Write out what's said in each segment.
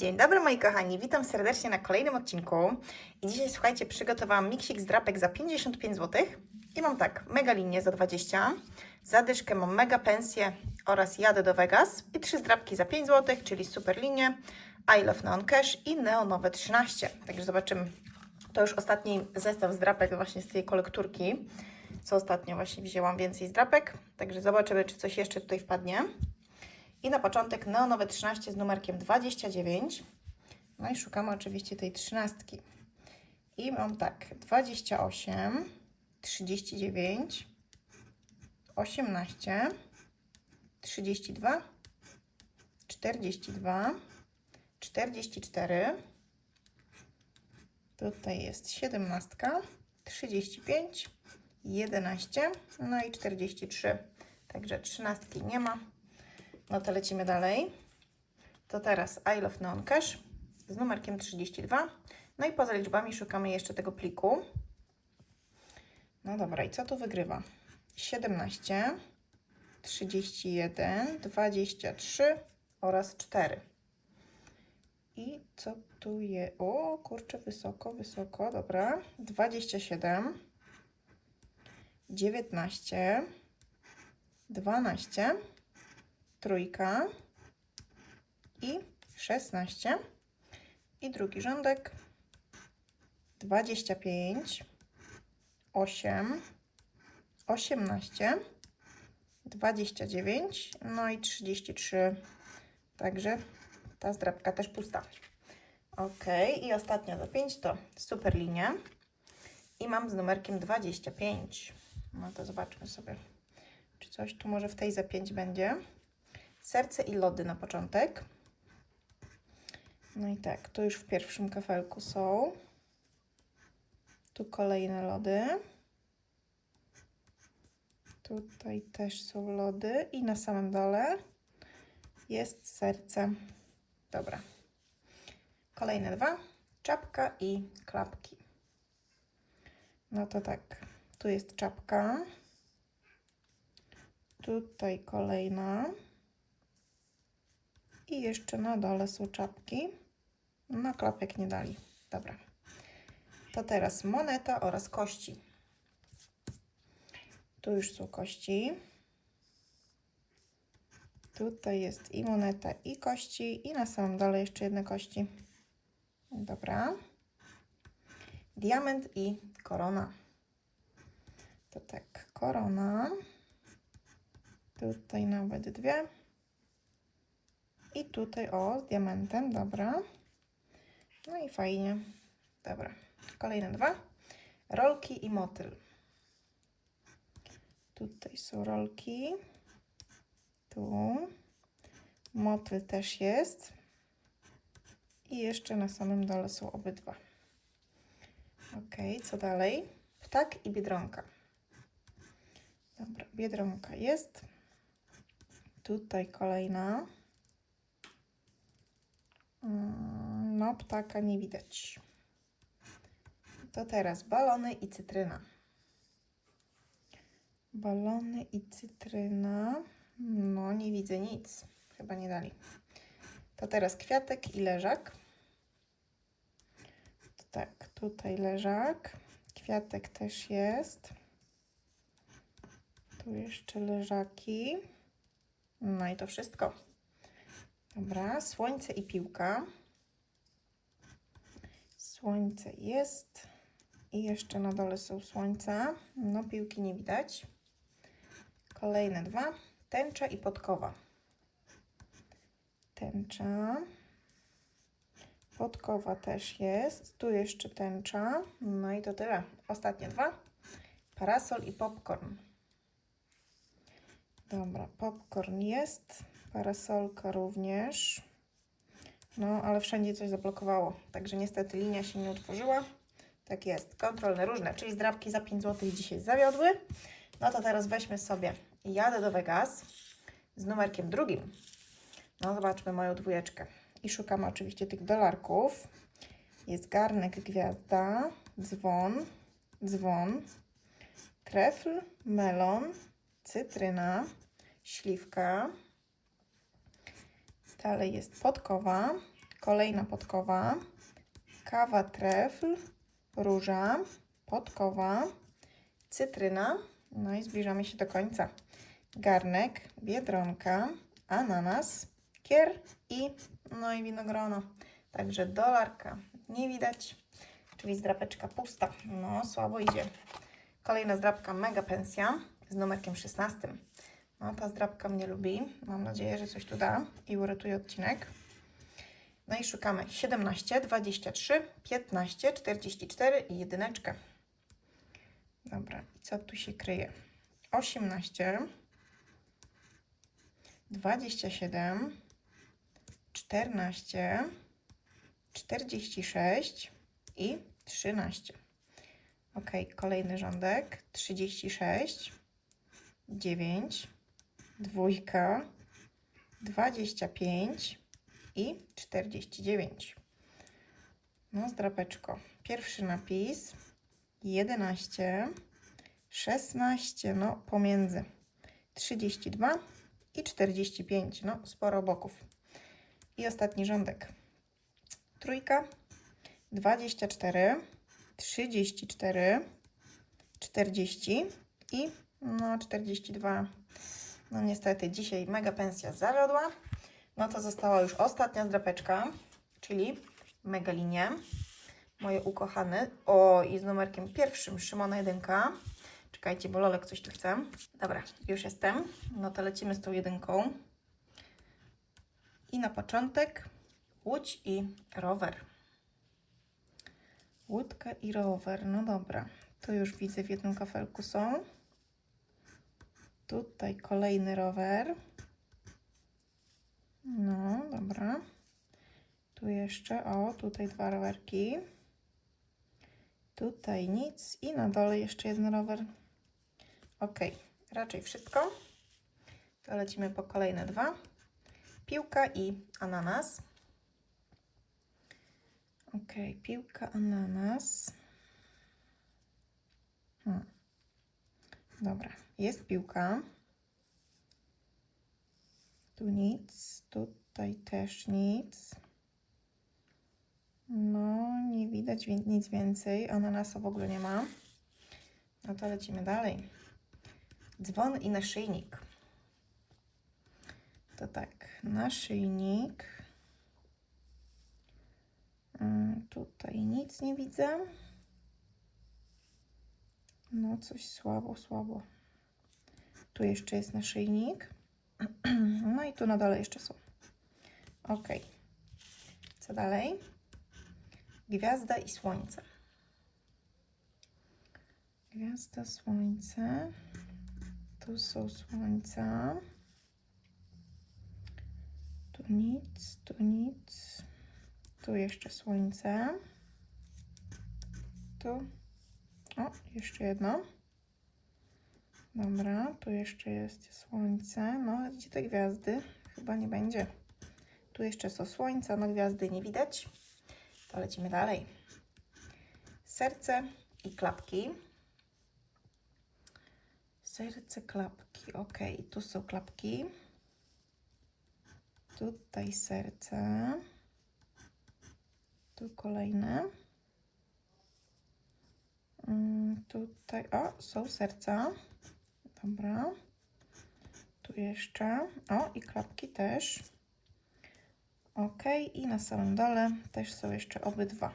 Dzień dobry moi kochani, witam serdecznie na kolejnym odcinku. I dzisiaj słuchajcie, przygotowałam miksik z drapek za 55 zł. I mam tak, mega linię za 20, zadyszkę mam mega pensję oraz jadę do Vegas i trzy zdrapki za 5 zł, czyli super linie, I Love Neon Cash i Neonowe 13. Także zobaczymy, to już ostatni zestaw zdrapek właśnie z tej kolekturki, co ostatnio właśnie wzięłam więcej zdrapek. Także zobaczymy, czy coś jeszcze tutaj wpadnie. I na początek neonowe 13 z numerkiem 29. No i szukamy oczywiście tej trzynastki. I mam tak, 28, 39, 18, 32, 42, 44. Tutaj jest 17, 35, 11, no i 43. Także trzynastki nie ma. No to lecimy dalej. To teraz I Love Neon Cash z numerkiem 32. No i poza liczbami szukamy jeszcze tego pliku. No dobra, i co tu wygrywa? 17, 31, 23 oraz 4. I co tu jest? O, kurczę, wysoko, wysoko, dobra. 27, 19, 12, trójka i 16 i drugi rządek. 25 8 18 29 no i 33 także ta zdrabka też pusta. Ok i ostatnia za 5 to super linie i mam z numerkiem 25 no to zobaczmy sobie czy coś tu może w tej za 5 będzie serce i lody na początek. No i tak, tu już w pierwszym kafelku są. Tu kolejne lody. Tutaj też są lody i na samym dole jest serce. Dobra. Kolejne dwa. Czapka i klapki. No to tak, tu jest czapka. Tutaj kolejna. I jeszcze na dole są czapki. No klapek nie dali. Dobra. To teraz moneta oraz kości. Tu już są kości. Tutaj jest i moneta, i kości. I na samym dole jeszcze jedne kości. Dobra. Diament i korona. To tak, korona. Tutaj nawet dwie. I tutaj o, z diamentem, dobra. No i fajnie. Dobra. Kolejne dwa. Rolki i motyl. Tutaj są rolki. Tu. Motyl też jest. I jeszcze na samym dole są obydwa. Ok, co dalej? Ptak i biedronka. Dobra, biedronka jest. Tutaj kolejna. Mm, No, ptaka nie widać. To teraz balony i cytryna. Balony i cytryna. No, nie widzę nic. Chyba nie dali. To teraz kwiatek i leżak. Tak, tutaj leżak. Kwiatek też jest. Tu jeszcze leżaki. No i to wszystko. Dobra, słońce i piłka. Słońce jest. I jeszcze na dole są słońca. No, piłki nie widać. Kolejne dwa. Tęcza i podkowa. Tęcza. Podkowa też jest. Tu jeszcze tęcza. No i to tyle. Ostatnie dwa. Parasol i popcorn. Dobra, popcorn jest. Parasolka również. No, ale wszędzie coś zablokowało. Także niestety linia się nie utworzyła. Tak jest. Kontrolne różne, czyli zdrabki za 5 zł dzisiaj zawiodły. No to teraz weźmy sobie jadę do Vegas z numerkiem drugim. No zobaczmy moją dwójeczkę. I szukamy oczywiście tych dolarków. Jest garnek gwiazda, dzwon, dzwon, trefl, melon, cytryna, śliwka. Dalej jest podkowa, kolejna podkowa, kawa trefl, róża, podkowa, cytryna, no i zbliżamy się do końca. Garnek, biedronka, ananas, kier i no i winogrono. Także dolarka nie widać, czyli zdrapeczka pusta. No, słabo idzie. Kolejna zdrapka mega pensja z numerkiem 16. No, ta zdrapka mnie lubi. Mam nadzieję, że coś tu da i uratuje odcinek. No i szukamy 17, 23, 15, 44 i jedyneczkę. Dobra, i co tu się kryje? 18, 27, 14, 46 i 13. Ok, kolejny rządek. 36, 9, dwójka, 25 i 49. No, zdrapeczko. Pierwszy napis 11, 16, no pomiędzy 32 i 45, no sporo boków. I ostatni rządek. Trójka, 24, 34, 40 i no 42. No niestety dzisiaj mega pensja zawiodła. No to została już ostatnia zdrapeczka, czyli mega linie. Moje ukochane. O, i z numerkiem pierwszym Szymona jedynka. Czekajcie, bo Lolek coś tu chce. Dobra, już jestem. No to lecimy z tą jedynką. I na początek łódź i rower. Łódka i rower. No dobra. To już widzę w jednym kafelku są. Tutaj kolejny rower. No, dobra. Tu jeszcze, o, tutaj dwa rowerki. Tutaj nic i na dole jeszcze jeden rower. Ok, raczej wszystko. To lecimy po kolejne dwa. Piłka i ananas. Ok, piłka, ananas. Hmm. Dobra, jest piłka. Tu nic, tutaj też nic. No, nie widać nic więcej. Ananasa w ogóle nie ma. No to lecimy dalej. Dzwon i naszyjnik. To tak, naszyjnik. Mm, Tutaj nic nie widzę. No, coś słabo, słabo. Tu jeszcze jest naszyjnik. No i tu na dole jeszcze są. Ok. Co dalej? Gwiazda i słońce. Gwiazda, słońce. Tu są słońca. Tu nic, tu nic. Tu jeszcze słońce. Tu. O, jeszcze jedno. Dobra, tu jeszcze jest słońce. No, gdzie te gwiazdy? Chyba nie będzie. Tu jeszcze są słońca, no gwiazdy nie widać. To lecimy dalej. Serce i klapki. Serce, klapki. Ok, tu są klapki. Tutaj serce. Tu kolejne. Mm, Tutaj, o, są serca. Dobra. Tu jeszcze. O, i klapki też. Ok, i na samym dole też są jeszcze obydwa.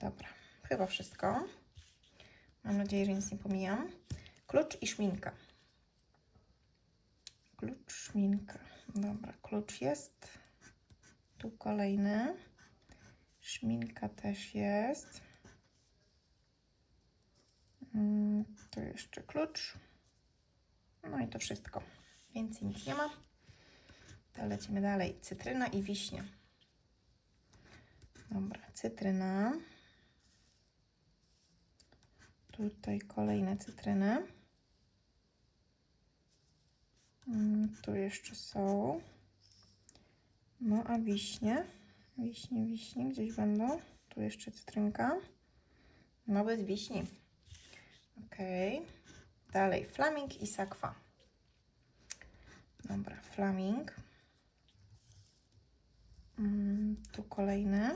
Dobra, chyba wszystko. Mam nadzieję, że nic nie pomijam. Klucz i szminka. Klucz, szminka. Dobra, klucz jest. Tu kolejny. Szminka też jest. Mm, Tu jeszcze klucz. No i to wszystko. Więcej nic nie ma. To lecimy dalej. Cytryna i wiśnia. Dobra, cytryna. Tutaj kolejne cytryny. Mm, Tu jeszcze są. No a wiśnie. Wiśnie, wiśnie gdzieś będą. Tu jeszcze cytrynka. No bez wiśni. Ok. Dalej flaming i sakwa. Dobra, flaming. Mm, tu kolejny.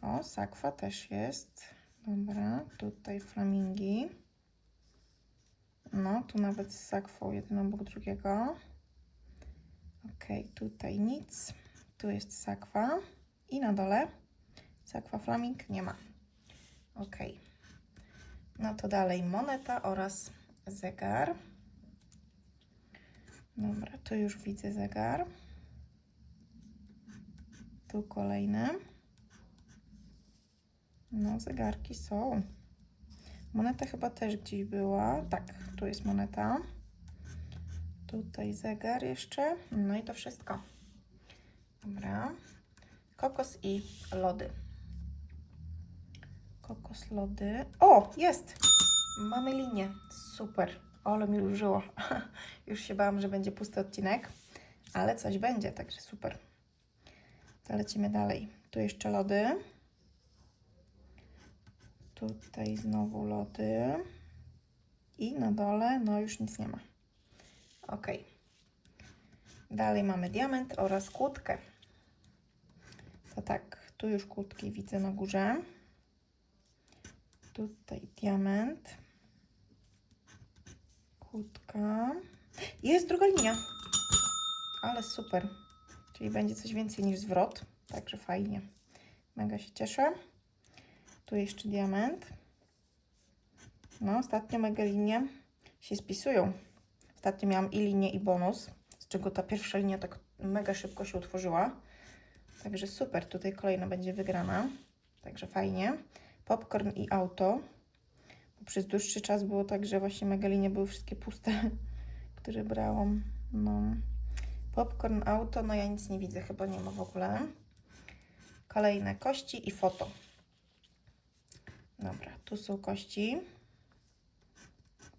O, sakwa też jest. Dobra, tutaj flamingi. No, tu nawet z sakwą jeden obok drugiego. Ok, tutaj nic. Tu jest sakwa. I na dole sakwa flaming nie ma. Ok. No to dalej moneta oraz zegar. Dobra, tu już widzę zegar. Tu kolejny. No, zegarki są. Moneta chyba też gdzieś była. Tak, tu jest moneta. Tutaj zegar jeszcze. No i to wszystko. Dobra. Kokos i lody. Kokos, lody. O, jest! Mamy linię. Super. Ole mi użyło. Już się bałam, że będzie pusty odcinek, ale coś będzie, także super. To lecimy dalej. Tu jeszcze lody. Tutaj znowu lody. I na dole, no już nic nie ma. Ok. Dalej mamy diament oraz kłódkę. To tak, tu już kłódki widzę na górze. Tutaj diament. Kłódka. Jest druga linia. Ale super. Czyli będzie coś więcej niż zwrot. Także fajnie. Mega się cieszę. Tu jeszcze diament. No, ostatnio mega linie się spisują. Ostatnio miałam i linię, i bonus, z czego ta pierwsza linia tak mega szybko się utworzyła. Także super, tutaj kolejna będzie wygrana. Także fajnie. Popcorn i auto. Bo przez dłuższy czas było tak, że właśnie mega linie były wszystkie puste, które brałam. No. Popcorn, auto, no ja nic nie widzę, chyba nie ma w ogóle. Kolejne kości i foto. Dobra, tu są kości.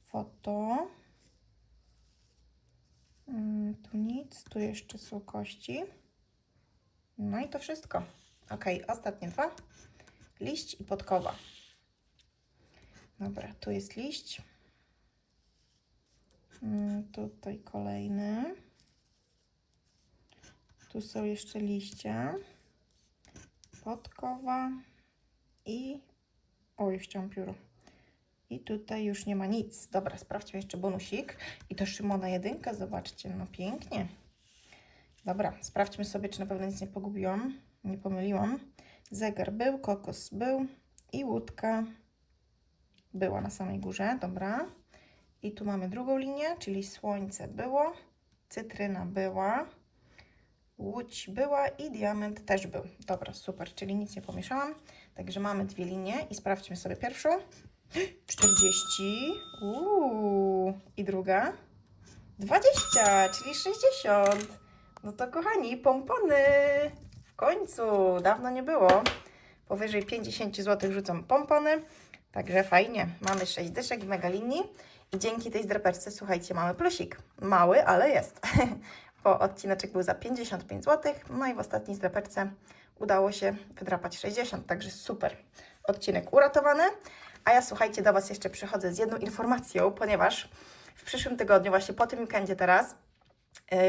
Foto. Mm, Tu nic, tu jeszcze są kości. No i to wszystko. Ok, ostatnie dwa. Liść i podkowa. Dobra, tu jest liść. Mm, Tutaj kolejny. Tu są jeszcze liście. Podkowa i... Oj, chciałam pióro. I tutaj już nie ma nic. Dobra, sprawdźmy jeszcze bonusik. I to Szymona jedynka, zobaczcie, no pięknie. Dobra, sprawdźmy sobie, czy na pewno nic nie pogubiłam, nie pomyliłam. Zegar był, kokos był i łódka była na samej górze, dobra. I tu mamy drugą linię, czyli słońce było, cytryna była, łódź była i diament też był. Dobra, super, czyli nic nie pomieszałam. Także mamy dwie linie i sprawdźmy sobie pierwszą. 40. Uuu. I druga. 20, czyli 60. No to kochani, pompony. W końcu. Dawno nie było. Powyżej 50 zł rzucam pompony. Także fajnie. Mamy 6 dyszek w mega linii. I dzięki tej zdraperce, słuchajcie, mamy plusik. Mały, ale jest. Bo odcineczek był za 55 zł. No i w ostatniej zdraperce udało się wydrapać 60. Także super. Odcinek uratowany. A ja słuchajcie, do Was jeszcze przychodzę z jedną informacją, ponieważ w przyszłym tygodniu, właśnie po tym weekendzie teraz,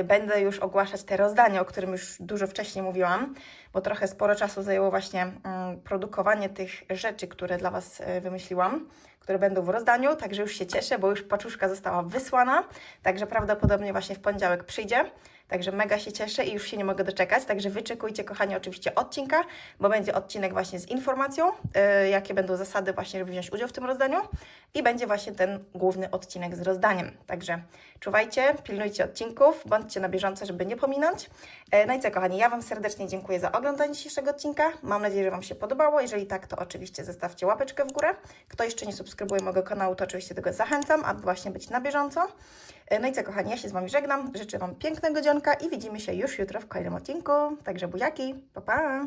będę już ogłaszać te rozdania, o którym już dużo wcześniej mówiłam, bo trochę sporo czasu zajęło właśnie mm, produkowanie tych rzeczy, które dla Was yy, wymyśliłam, które będą w rozdaniu, także już się cieszę, bo już paczuszka została wysłana, także prawdopodobnie właśnie w poniedziałek przyjdzie. Także mega się cieszę i już się nie mogę doczekać. Także wyczekujcie, kochani, oczywiście odcinka, bo będzie odcinek właśnie z informacją, yy, jakie będą zasady właśnie, żeby wziąć udział w tym rozdaniu i będzie właśnie ten główny odcinek z rozdaniem. Także czuwajcie, pilnujcie odcinków, bądźcie na bieżąco, żeby nie pominąć. Yy, no i co, kochani, ja Wam serdecznie dziękuję za oglądanie dzisiejszego odcinka. Mam nadzieję, że Wam się podobało. Jeżeli tak, to oczywiście zostawcie łapeczkę w górę. Kto jeszcze nie subskrybuje mojego kanału, to oczywiście tego zachęcam, aby właśnie być na bieżąco. Yy, No i co, kochani, ja się z Wami żegnam. Życzę Wam pięknego i widzimy się już jutro w kolejnym odcinku. Także buziaki, pa pa!